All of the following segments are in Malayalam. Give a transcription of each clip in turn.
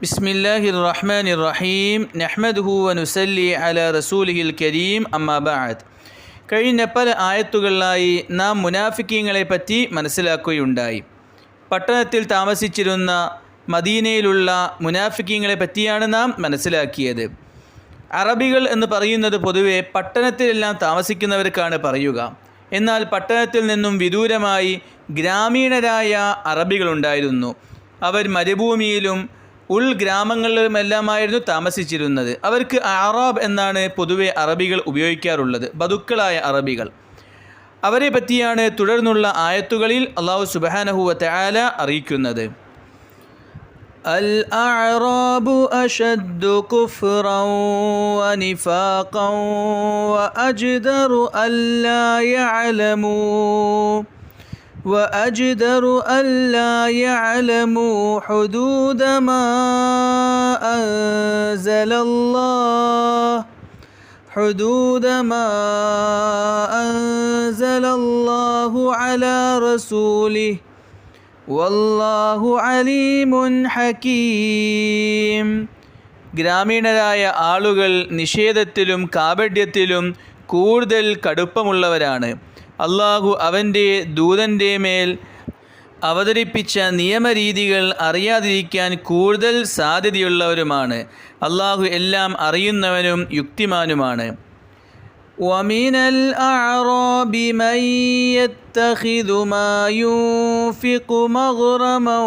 بسم الله الرحمن الرحيم نحمده ونسلي على رسوله الكريم أما بعد കഴിഞ്ഞ പല ആയത്തുകളിലായി നാം മുനാഫിക്കീങ്ങളെ പറ്റി മനസ്സിലാക്കുകയുണ്ടായി പട്ടണത്തിൽ താമസിച്ചിരുന്ന മദീനയിലുള്ള മുനാഫിക്കീങ്ങളെ പറ്റിയാണ് നാം മനസ്സിലാക്കിയത് അറബികൾ എന്ന് പറയുന്നത് പൊതുവെ പട്ടണത്തിലെല്ലാം താമസിക്കുന്നവർക്കാണ് പറയുക എന്നാൽ പട്ടണത്തിൽ നിന്നും വിദൂരമായി ഗ്രാമീണരായ അറബികളുണ്ടായിരുന്നു അവർ മരുഭൂമിയിലും ഉൾഗ്രാമങ്ങളിലുമെല്ലാമായിരുന്നു താമസിച്ചിരുന്നത് അവർക്ക് അറാബ് എന്നാണ് പൊതുവെ അറബികൾ ഉപയോഗിക്കാറുള്ളത് ബതുക്കളായ അറബികൾ അവരെ പറ്റിയാണ് തുടർന്നുള്ള ആയത്തുകളിൽ അള്ളാഹു സുബാനഹുവ തയാല അറിയിക്കുന്നത് الأعراب أشد كفرا ونفاقا وأجدر ألا يعلموا وأجدر ألا يعلموا حدود ما أنزل الله حدود ما أنزل الله على رسوله والله عليم حكيم ഗ്രാമീണരായ ആളുകൾ നിഷേധത്തിലും കാപഢ്യത്തിലും കൂടുതൽ കടുപ്പമുള്ളവരാണ് അള്ളാഹു അവൻ്റെ ദൂതൻ്റെ മേൽ അവതരിപ്പിച്ച നിയമരീതികൾ അറിയാതിരിക്കാൻ കൂടുതൽ സാധ്യതയുള്ളവരുമാണ് അള്ളാഹു എല്ലാം അറിയുന്നവനും യുക്തിമാനുമാണ് ومن الأعراب من يتخذ ما ينفق مغرما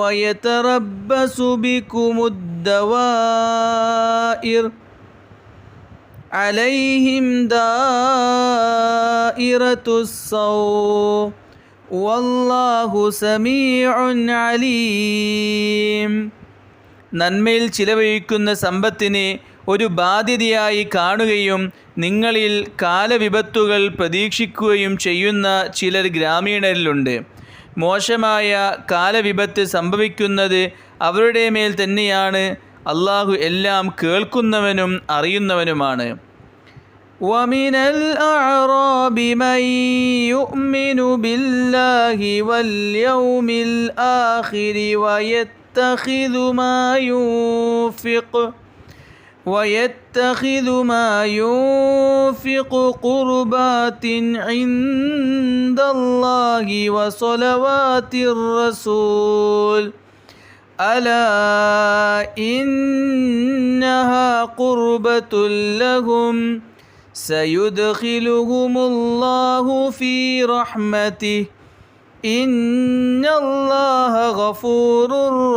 ويتربص بكم الدوائر عليهم دائرة الصوم والله سميع عليم നന്മയിൽ ചിലവഴിക്കുന്ന സമ്പത്തിനെ ഒരു ബാധ്യതയായി കാണുകയും നിങ്ങളിൽ കാലവിപത്തുകൾ പ്രതീക്ഷിക്കുകയും ചെയ്യുന്ന ചിലർ ഗ്രാമീണരിലുണ്ട് മോശമായ കാലവിപത്ത് സംഭവിക്കുന്നത് അവരുടെ മേൽ തന്നെയാണ് അള്ളാഹു എല്ലാം കേൾക്കുന്നവനും അറിയുന്നവനുമാണ് ومن الأعراب من يؤمن بالله واليوم الآخر ويتخذ ما ينفق ويتخذ ما ينفق قربات عند الله وصلوات الرسول ألا إنها قربة لهم سيدخلهم الله في رحمته إن الله غفور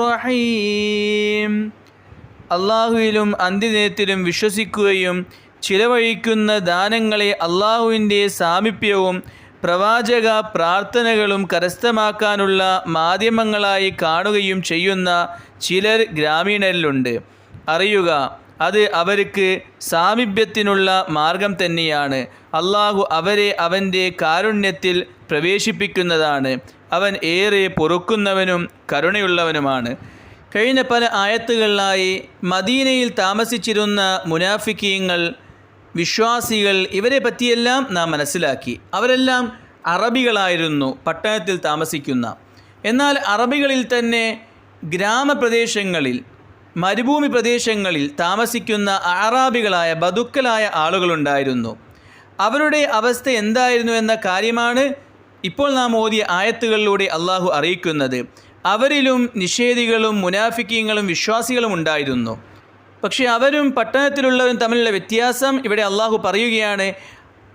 رحيم അള്ളാഹുവിലും അന്ത്യദിനത്തിലും വിശ്വസിക്കുകയും ചിലവഴിക്കുന്ന ദാനങ്ങളെ അള്ളാഹുവിൻ്റെ സാമീപ്യവും പ്രവാചക പ്രാർത്ഥനകളും കരസ്ഥമാക്കാനുള്ള മാധ്യമങ്ങളായി കാണുകയും ചെയ്യുന്ന ചിലർ ഗ്രാമീണരിലുണ്ട്. അറിയുക അത് അവർക്ക് സാമീപ്യത്തിനുള്ള മാർഗം തന്നെയാണ്. അള്ളാഹു അവരെ അവന്റെ കാരുണ്യത്തിൽ പ്രവേശിപ്പിക്കുന്നതാണ്. അവൻ ഏറെ പൊറുക്കുന്നവനും കരുണയുള്ളവനുമാണ്. കഴിഞ്ഞ പല ആയത്തുകളിലായി മദീനയിൽ താമസിച്ചിരുന്ന മുനാഫിക്കീങ്ങൾ വിശ്വാസികൾ ഇവരെ പറ്റിയെല്ലാം നാം മനസ്സിലാക്കി. അവരെല്ലാം അറബികളായിരുന്നു പട്ടണത്തിൽ താമസിക്കുന്ന. എന്നാൽ അറബികളിൽ തന്നെ ഗ്രാമപ്രദേശങ്ങളിൽ മരുഭൂമി പ്രദേശങ്ങളിൽ താമസിക്കുന്ന അറാബികളായ ബതുക്കലായ ആളുകളുണ്ടായിരുന്നു. അവരുടെ അവസ്ഥ എന്തായിരുന്നു എന്ന കാര്യമാണ് ഇപ്പോൾ നാം ഓതിയ ആയത്തുകളിലൂടെ അള്ളാഹു അറിയിക്കുന്നത്. അവരിലും നിഷേധികളും മുനാഫിക്കീങ്ങളും വിശ്വാസികളും ഉണ്ടായിരുന്നു. പക്ഷേ അവരും പട്ടണത്തിലുള്ളവരും തമ്മിലുള്ള വ്യത്യാസം ഇവിടെ അള്ളാഹു പറയുകയാണ്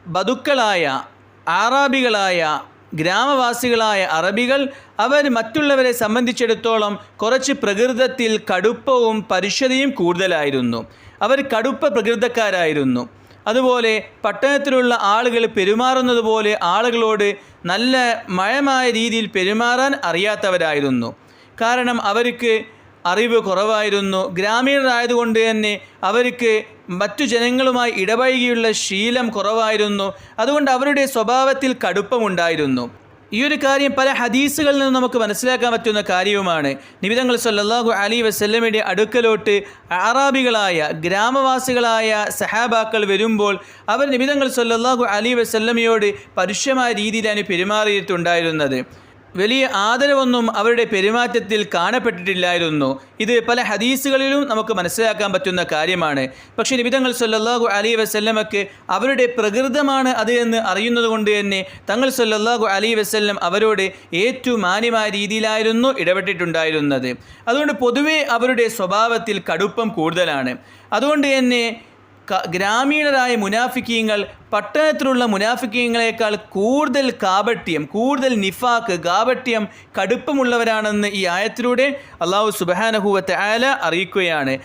ബതുക്കളായ ആറാബികളായ ഗ്രാമവാസികളായ അറബികൾ അവർ മറ്റുള്ളവരെ സംബന്ധിച്ചിടത്തോളം കുറച്ച് പ്രകൃതത്തിൽ കടുപ്പവും പരിശുദ്ധയും കൂടുതലായിരുന്നു. അവർ കടുപ്പ പ്രകൃതക്കാരായിരുന്നു. അതുപോലെ പട്ടണത്തിലുള്ള ആളുകൾ പെരുമാറുന്നത് പോലെ ആളുകളോട് നല്ല മയമായ രീതിയിൽ പെരുമാറാൻ അറിയാത്തവരായിരുന്നു. കാരണം അവർക്ക് അറിവ് കുറവായിരുന്നു. ഗ്രാമീണരായതുകൊണ്ട് തന്നെ അവർക്ക് മറ്റു ജനങ്ങളുമായി ഇടപഴകിയുള്ള ശീലം കുറവായിരുന്നു. അതുകൊണ്ട് അവരുടെ സ്വഭാവത്തിൽ കടുപ്പമുണ്ടായിരുന്നു. ഈ ഒരു കാര്യം പല ഹദീസുകളിൽ നിന്ന് നമുക്ക് മനസ്സിലാക്കാൻ പറ്റുന്ന കാര്യവുമാണ്. നിബിതങ്ങൾ സല്ലാഹു അലി വസല്ലമയുടെ അടുക്കലോട്ട് അറാബികളായ ഗ്രാമവാസികളായ സഹാബാക്കൾ വരുമ്പോൾ അവർ നിബിതങ്ങൾ സല്ലാഹു അലി വസ്ല്ലമയോട് പരുഷമായ രീതിയിലാണ് പെരുമാറിയിട്ടുണ്ടായിരുന്നത്. വലിയ ആദരവൊന്നും അവരുടെ പെരുമാറ്റത്തിൽ കാണപ്പെട്ടിട്ടില്ലായിരുന്നു. ഇത് പല ഹദീസുകളിലും നമുക്ക് മനസ്സിലാക്കാൻ പറ്റുന്ന കാര്യമാണ്. പക്ഷേ നിബിതങ്ങൾ സല്ലല്ലാഹു അലി വസല്ലമക്ക് അവരുടെ പ്രകൃതമാണ് അത് എന്ന് അറിയുന്നത് കൊണ്ട് തന്നെ തങ്ങൾ സല്ലല്ലാഹു അലി വസല്ലം അവരോട് ഏറ്റവും മാന്യമായ രീതിയിലായിരുന്നു ഇടപെട്ടിട്ടുണ്ടായിരുന്നത്. അതുകൊണ്ട് പൊതുവേ അവരുടെ സ്വഭാവത്തിൽ കടുപ്പം കൂടുതലാണ്. അതുകൊണ്ട് തന്നെ ഗ്രാമീണരായ മുനാഫിക്കീങ്ങൾ പട്ടണത്തിലുള്ള മുനാഫിക്കീങ്ങളെക്കാൾ കൂടുതൽ കാപട്യം കൂടുതൽ നിഫാക്ക് കാപട്യം കടുപ്പമുള്ളവരാണെന്ന് ഈ ആയത്തിലൂടെ അള്ളാഹു സുബാനഹുവത്തെ ആല അറിയിക്കുകയാണ്.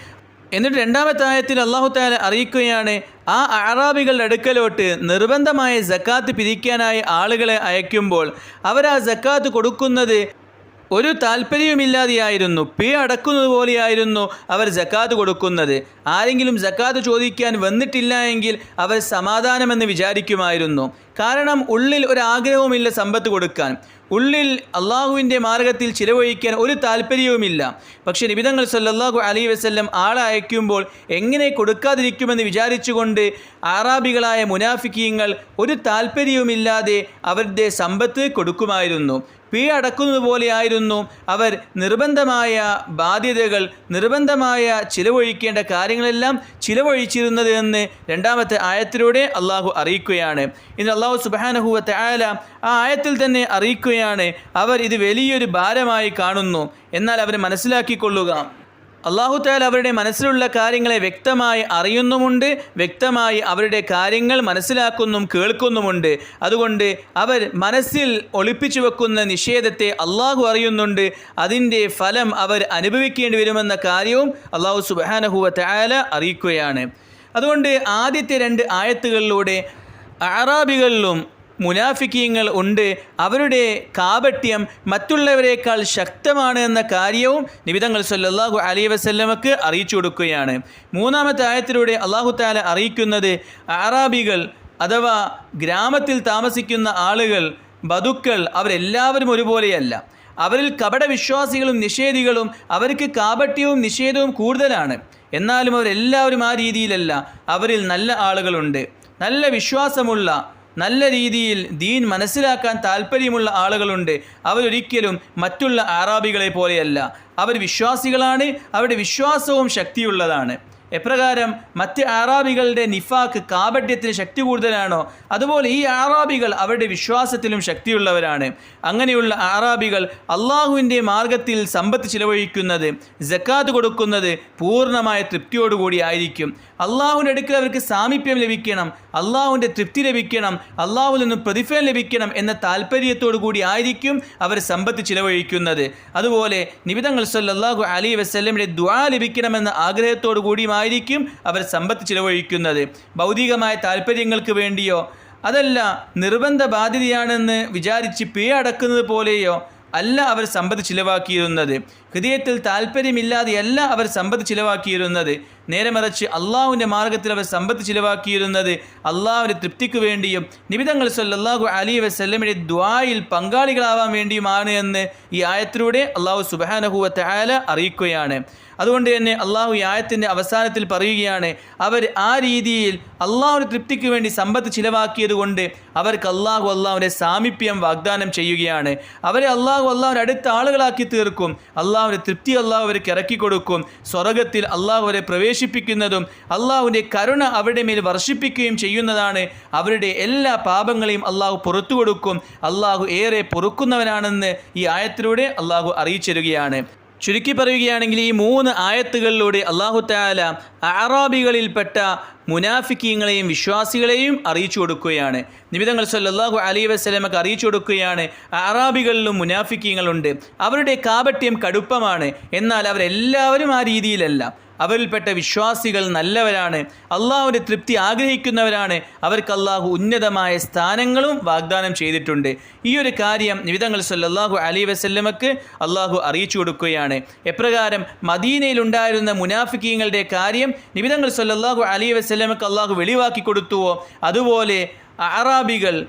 എന്നിട്ട് രണ്ടാമത്തെ ആയത്തിൽ അള്ളാഹു താല അറിയിക്കുകയാണ് ആ അറാബികളുടെ അടുക്കലോട്ട് നിർബന്ധമായ ജക്കാത്ത് പിരിക്കാനായി ആളുകളെ അയക്കുമ്പോൾ അവർ ആ ജക്കാത്ത് കൊടുക്കുന്നത് ഒരു താല്പര്യവുമില്ലാതെയായിരുന്നു. പി അടക്കുന്നത് പോലെയായിരുന്നു അവർ ജക്കാത്ത് കൊടുക്കുന്നത്. ആരെങ്കിലും ജക്കാത്ത് ചോദിക്കാൻ വന്നിട്ടില്ല എങ്കിൽ അവർ സമാധാനമെന്ന് വിചാരിക്കുമായിരുന്നു. കാരണം ഉള്ളിൽ ഒരു ആഗ്രഹവുമില്ല സമ്പത്ത് കൊടുക്കാൻ. ഉള്ളിൽ അള്ളാഹുവിന്റെ മാർഗത്തിൽ ചിലവഴിക്കാൻ ഒരു താല്പര്യവുമില്ല. പക്ഷേ നിബിതങ്ങൾ സല്ലാഹു അലൈ വസ്ല്ലം അയക്കുമ്പോൾ എങ്ങനെ കൊടുക്കാതിരിക്കുമെന്ന് വിചാരിച്ചുകൊണ്ട് ആറാബികളായ മുനാഫിക്കീങ്ങൾ ഒരു താല്പര്യവുമില്ലാതെ അവരുടെ സമ്പത്ത് കൊടുക്കുമായിരുന്നു. പീ അടക്കുന്നത് പോലെയായിരുന്നു. അവർ നിർബന്ധമായ ബാധ്യതകൾ നിർബന്ധമായ ചിലവഴിക്കേണ്ട കാര്യങ്ങളെല്ലാം ചിലവഴിച്ചിരുന്നത് എന്ന് രണ്ടാമത്തെ ആയത്തിലൂടെ അള്ളാഹു അറിയിക്കുകയാണ്. ഇന്ന് അള്ളാഹു സുബാനഹുവത്തെ ആയാല ആ ആയത്തിൽ തന്നെ അറിയിക്കുകയാണ് അവർ ഇത് വലിയൊരു ഭാരമായി കാണുന്നു. എന്നാൽ അവർ മനസ്സിലാക്കിക്കൊള്ളുക. അള്ളാഹു താൽ അവരുടെ മനസ്സിലുള്ള കാര്യങ്ങളെ വ്യക്തമായി അറിയുന്നുമുണ്ട് വ്യക്തമായി അവരുടെ കാര്യങ്ങൾ മനസ്സിലാക്കുന്നും കേൾക്കുന്നുമുണ്ട്. അതുകൊണ്ട് അവർ മനസ്സിൽ ഒളിപ്പിച്ചു വെക്കുന്ന നിഷേധത്തെ അള്ളാഹു അറിയുന്നുണ്ട്. അതിന്റെ ഫലം അവർ അനുഭവിക്കേണ്ടി വരുമെന്ന കാര്യവും അള്ളാഹു സുബാനഹുവ താല അറിയിക്കുകയാണ്. അതുകൊണ്ട് ആദ്യത്തെ രണ്ട് ആയത്തുകളിലൂടെ അറാബികളിലും മുനാഫിക്കീങ്ങൾ ഉണ്ട്. അവരുടെ കാപട്യം മറ്റുള്ളവരെക്കാൾ ശക്തമാണ് എന്ന കാര്യവും നിബിതങ്ങൾ സല്ലാഹു അലി വസല്ലമക്ക് അറിയിച്ചു കൊടുക്കുകയാണ്. മൂന്നാമത്തെ ആയത്തിലൂടെ അള്ളാഹു താല അറിയിക്കുന്നത് അറാബികൾ അഥവാ ഗ്രാമത്തിൽ താമസിക്കുന്ന ആളുകൾ ബതുക്കൾ അവരെല്ലാവരും ഒരുപോലെയല്ല. അവരിൽ കപട വിശ്വാസികളും നിഷേധികളും അവർക്ക് കാപട്യവും നിഷേധവും കൂടുതലാണ്. എന്നാലും അവരെല്ലാവരും ആ രീതിയിലല്ല. അവരിൽ നല്ല ആളുകളുണ്ട്. നല്ല വിശ്വാസമുള്ള നല്ല രീതിയിൽ ദീൻ മനസ്സിലാക്കാൻ താല്പര്യമുള്ള ആളുകളുണ്ട്. അവരൊരിക്കലും മറ്റുള്ള ആറാബികളെ പോലെയല്ല. അവർ വിശ്വാസികളാണ് അവരുടെ വിശ്വാസവും ശക്തിയുള്ളതാണ്. എപ്രകാരം മറ്റ് ആറാബികളുടെ നിഫാക്ക് കാപട്യത്തിന് ശക്തി കൂടുതലാണോ? അതുപോലെ ഈ ആറാബികൾ അവരുടെ വിശ്വാസത്തിലും ശക്തിയുള്ളവരാണ്. അങ്ങനെയുള്ള ആറാബികൾ അള്ളാഹുവിന്റെ മാർഗത്തിൽ സമ്പത്ത് ചിലവഴിക്കുന്നത് ജക്കാത്ത് കൊടുക്കുന്നത് പൂർണമായ തൃപ്തിയോടുകൂടി ആയിരിക്കും. അള്ളാഹുവിന്റെ അടുക്കൽ അവർക്ക് സാമീപ്യം ലഭിക്കണം അള്ളാഹുവിന്റെ തൃപ്തി ലഭിക്കണം അള്ളാഹുവിൽ നിന്നും പ്രതിഫലം ലഭിക്കണം എന്ന താല്പര്യത്തോടു കൂടി ആയിരിക്കും അവർ സമ്പത്ത് ചിലവഴിക്കുന്നത്. അതുപോലെ നിബിതങ്ങൾ സല്ലാഹു അലി വസ്ലമിന്റെ ദ്വാ ലഭിക്കണമെന്ന ആഗ്രഹത്തോടു കൂടിയുമായിരിക്കും അവർ സമ്പത്ത് ചിലവഴിക്കുന്നത്. ഭൗതികമായ താല്പര്യങ്ങൾക്ക് വേണ്ടിയോ അതല്ല നിർബന്ധ ബാധ്യതയാണെന്ന് വിചാരിച്ച് പേ അടക്കുന്നത് പോലെയോ അല്ല അവർ സമ്പത്ത് ചിലവാക്കിയിരുന്നത്. ഹൃദയത്തിൽ താല്പര്യമില്ലാതെയല്ല അവർ സമ്പത്ത് ചിലവാക്കിയിരുന്നത്. നേരെ മറിച്ച് അള്ളാഹുവിന്റെ മാർഗത്തിൽ അവർ സമ്പത്ത് ചിലവാക്കിയിരുന്നത് അള്ളാഹുവിന്റെ തൃപ്തിക്ക് വേണ്ടിയും നിബിതങ്ങൾ സല്ലാഹു അലി വസല്ലമയുടെ ദ്വായിൽ പങ്കാളികളാവാൻ വേണ്ടിയുമാണ് എന്ന് ഈ ആയത്തിലൂടെ അള്ളാഹു സുബാനഹുവത്തെ ആല അറിയിക്കുകയാണ്. അതുകൊണ്ട് തന്നെ അള്ളാഹു ഈ ആയത്തിന്റെ അവസാനത്തിൽ പറയുകയാണ് അവർ ആ രീതിയിൽ അള്ളാഹുവിന്റെ തൃപ്തിക്ക് വേണ്ടി സമ്പത്ത് ചിലവാക്കിയത് കൊണ്ട് അവർക്ക് അള്ളാഹു അള്ളാഹുവിന്റെ സാമീപ്യം വാഗ്ദാനം ചെയ്യുകയാണ്. അവരെ അള്ളാഹു അള്ളാഹുവിന്റെ അടുത്ത ആളുകളാക്കി തീർക്കും. അള്ളാഹുവിന്റെ തൃപ്തി അള്ളാഹു അവർക്ക് ഇറക്കി കൊടുക്കും സ്വർഗത്തിൽ അള്ളാഹു അവരെ പ്രവേശിപ്പിക്കുന്നതും അള്ളാഹുവിന്റെ കരുണ അവരുടെ മേൽ വർഷിപ്പിക്കുകയും ചെയ്യുന്നതാണ്. അവരുടെ എല്ലാ പാപങ്ങളെയും അള്ളാഹു പുറത്തു കൊടുക്കും. അള്ളാഹു ഏറെ പൊറുക്കുന്നവനാണെന്ന് ഈ ആയത്തിലൂടെ അള്ളാഹു അറിയിച്ചിരുകയാണ് ചുരുക്കി പറയുകയാണെങ്കിൽ ഈ മൂന്ന് ആയത്തുകളിലൂടെ അള്ളാഹു താല അറാബികളിൽപ്പെട്ട മുനാഫിക്കീങ്ങളെയും വിശ്വാസികളെയും അറിയിച്ചു കൊടുക്കുകയാണ്. നിമിതങ്ങൾ സല്ലല്ലാഹു അലൈ വസ്ലമക്ക് അറിയിച്ചു കൊടുക്കുകയാണ് അറാബികളിലും മുനാഫിക്കീങ്ങളുണ്ട്. അവരുടെ കാപട്യം കടുപ്പമാണ്. എന്നാൽ അവരെല്ലാവരും ആ രീതിയിലല്ല. അവരിൽപ്പെട്ട വിശ്വാസികൾ നല്ലവരാണ് അള്ളാഹുവിന്റെ തൃപ്തി ആഗ്രഹിക്കുന്നവരാണ്. അവർക്ക് അള്ളാഹു ഉന്നതമായ സ്ഥാനങ്ങളും വാഗ്ദാനം ചെയ്തിട്ടുണ്ട്. ഈ ഒരു കാര്യം നിവിധങ്ങൾ സല്ലാഹു അലി വസല്ലമക്ക് അള്ളാഹു അറിയിച്ചു കൊടുക്കുകയാണ്. എപ്രകാരം മദീനയിലുണ്ടായിരുന്ന മുനാഫിക്കീങ്ങളുടെ കാര്യം നിവിധങ്ങൾ സല്ലാഹു അലി വസല്ലമക്ക് അള്ളാഹു വെളിവാക്കി കൊടുത്തുവോ? അതുപോലെ അറാബികൾ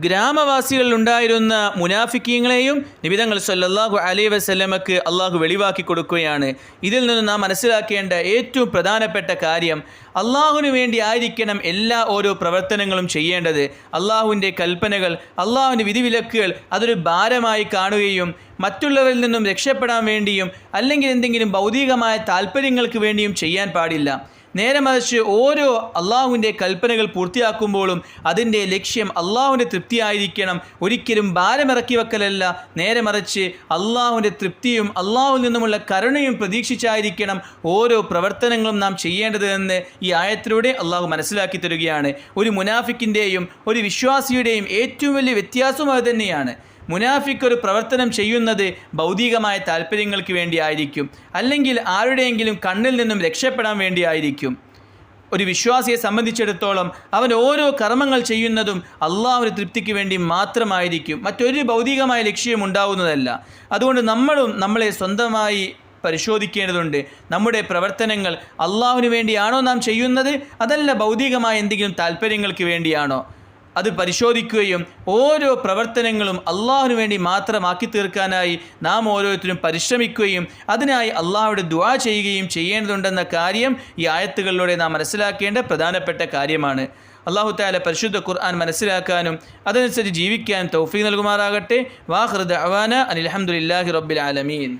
ഗ്രാമവാസികളിൽ ഉണ്ടായിരുന്ന മുനാഫിക്കീങ്ങളെയും നിബിതങ്ങൾ സല്ലാഹു അലൈഹി വസല്ലമക്ക് അള്ളാഹു വെളിവാക്കി കൊടുക്കുകയാണ്. ഇതിൽ നിന്ന് നാം മനസ്സിലാക്കേണ്ട ഏറ്റവും പ്രധാനപ്പെട്ട കാര്യം അള്ളാഹുവിന് വേണ്ടി ആയിരിക്കണം എല്ലാ ഓരോ പ്രവർത്തനങ്ങളും ചെയ്യേണ്ടത്. അള്ളാഹുവിന്റെ കൽപ്പനകൾ അള്ളാഹുവിന്റെ വിധിവിലക്കുകൾ അതൊരു ഭാരമായി കാണുകയും മറ്റുള്ളവരിൽ നിന്നും രക്ഷപ്പെടാൻ വേണ്ടിയും അല്ലെങ്കിൽ എന്തെങ്കിലും ഭൗതികമായ താല്പര്യങ്ങൾക്ക് വേണ്ടിയും ചെയ്യാൻ പാടില്ല. നേരെ മറിച്ച് ഓരോ അള്ളാഹുവിന്റെ കൽപ്പനകൾ പൂർത്തിയാക്കുമ്പോഴും അതിന്റെ ലക്ഷ്യം അള്ളാഹുവിന്റെ തൃപ്തിയായിരിക്കണം. ഒരിക്കലും ഭാരമിറക്കി വെക്കലല്ല. നേരെ മറിച്ച് അള്ളാഹുവിന്റെ തൃപ്തിയും അള്ളാഹുവിൽ നിന്നുമുള്ള കരുണയും പ്രതീക്ഷിച്ചായിരിക്കണം ഓരോ പ്രവർത്തനങ്ങളും നാം ചെയ്യേണ്ടത് എന്ന് ഈ ആയത്തിലൂടെ അള്ളാഹു മനസ്സിലാക്കി തരികയാണ്. ഒരു മുനാഫിക്കിന്റെയും ഒരു വിശ്വാസിയുടെയും ഏറ്റവും വലിയ വ്യത്യാസം അത് തന്നെയാണ്. മുനാഫിക്ക് ഒരു പ്രവർത്തനം ചെയ്യുന്നത് ഭൗതികമായ താല്പര്യങ്ങൾക്ക് വേണ്ടിയായിരിക്കും. അല്ലെങ്കിൽ ആരുടെയെങ്കിലും കണ്ണിൽ നിന്നും രക്ഷപ്പെടാൻ വേണ്ടിയായിരിക്കും. ഒരു വിശ്വാസിയെ സംബന്ധിച്ചിടത്തോളം അവൻ ഓരോ കർമ്മങ്ങൾ ചെയ്യുന്നതും അള്ളാഹുവിന് തൃപ്തിക്ക് വേണ്ടി മാത്രമായിരിക്കും. മറ്റൊരു ഭൗതികമായ ലക്ഷ്യം ഉണ്ടാവുന്നതല്ല. അതുകൊണ്ട് നമ്മളും നമ്മളെ സ്വന്തമായി പരിശോധിക്കേണ്ടതുണ്ട്. നമ്മുടെ പ്രവർത്തനങ്ങൾ അള്ളാഹുവിന് വേണ്ടിയാണോ നാം ചെയ്യുന്നത്? അതല്ല ഭൗതികമായ എന്തെങ്കിലും താല്പര്യങ്ങൾക്ക് വേണ്ടിയാണോ? അത് പരിശോധിക്കുകയും ഓരോ പ്രവർത്തനങ്ങളും അള്ളാഹുവിന് വേണ്ടി മാത്രമാക്കി തീർക്കാനായി നാം ഓരോരുത്തരും പരിശ്രമിക്കുകയും അതിനായി അള്ളാഹുവിടെ ദുആ ചെയ്യുകയും ചെയ്യേണ്ടതുണ്ടെന്ന കാര്യം ഈ ആയത്തുകളിലൂടെ നാം മനസ്സിലാക്കേണ്ട പ്രധാനപ്പെട്ട കാര്യമാണ്. അള്ളാഹു താല പരിശുദ്ധ ഖുർആൻ മനസ്സിലാക്കാനും അതനുസരിച്ച് ജീവിക്കാനും തൗഫീ നൽകുമാറാകട്ടെ. വാഹൃദ് അവാന അനിൽഹമുല്ലാഹി റബ്ബിൽ ആലമീൻ.